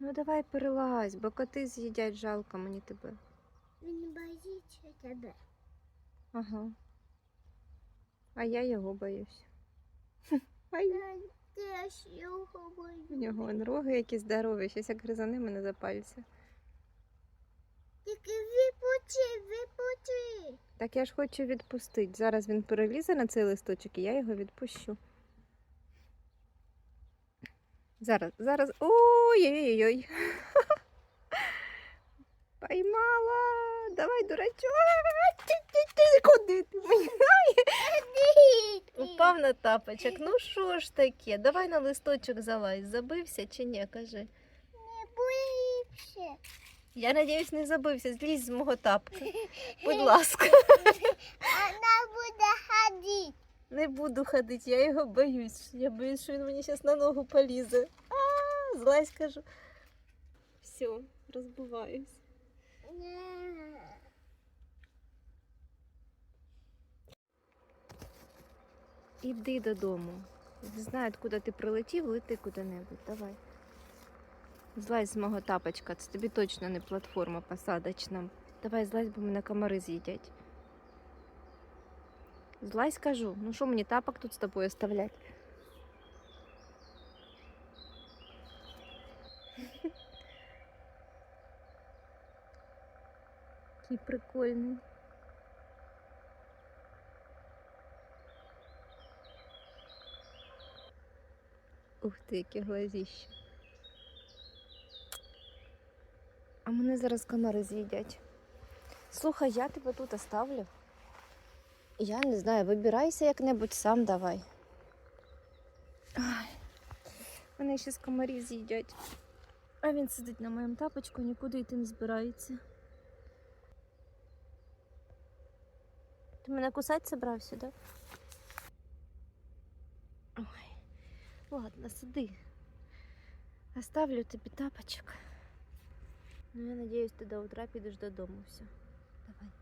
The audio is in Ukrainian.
Ну давай перелазь, бо коти з'їдять, жалко мені тебе. Він боїться тебе. Ага. А я його боюсь. Я теж його у нього он роги які здорові, щось як гризани мене за пальці. Тільки випучи, випучи. Так я ж хочу відпустити. Зараз він перелізе на цей листочок і я його відпущу. Зараз, зараз. Ой-ой-ой. Поймала. Давай, дурачок. Куди ти? Упав на тапочок. Ну що ж таке? Давай на листочок залазь. Забився чи ні? Кажи. Не боїшся. Я надіюсь, не забився. Злізь з мого тапка. Будь ласка. Не буду ходити, я його боюсь. Я боюсь, що він мені зараз на ногу полізе. А, злазь кажу. Все, розбиваюсь. Іди додому. Не знаю, куди ти прилетів, лети куди-небудь. Давай. Злазь з мого тапочка, це тобі точно не платформа посадочна. Давай злазь, бо мене комари з'їдять. Злазь кажу, ну що мені тапок тут з тобою оставлять? Який прикольний. Ух ти, яке глазіще. А мене зараз комари з'їдять. Слухай, я тебе тут оставлю. Я не знаю, вибирайся як-небудь сам давай. Ай, мене ще з комарі з'їдять. А він сидить на моєму тапочку, нікуди йти не збирається. Ти мене кусати зібрався, так? Ой, ладно, сиди. Оставлю тобі тапочок. Ну, я надіюсь, ти до утра підеш додому все. Давай.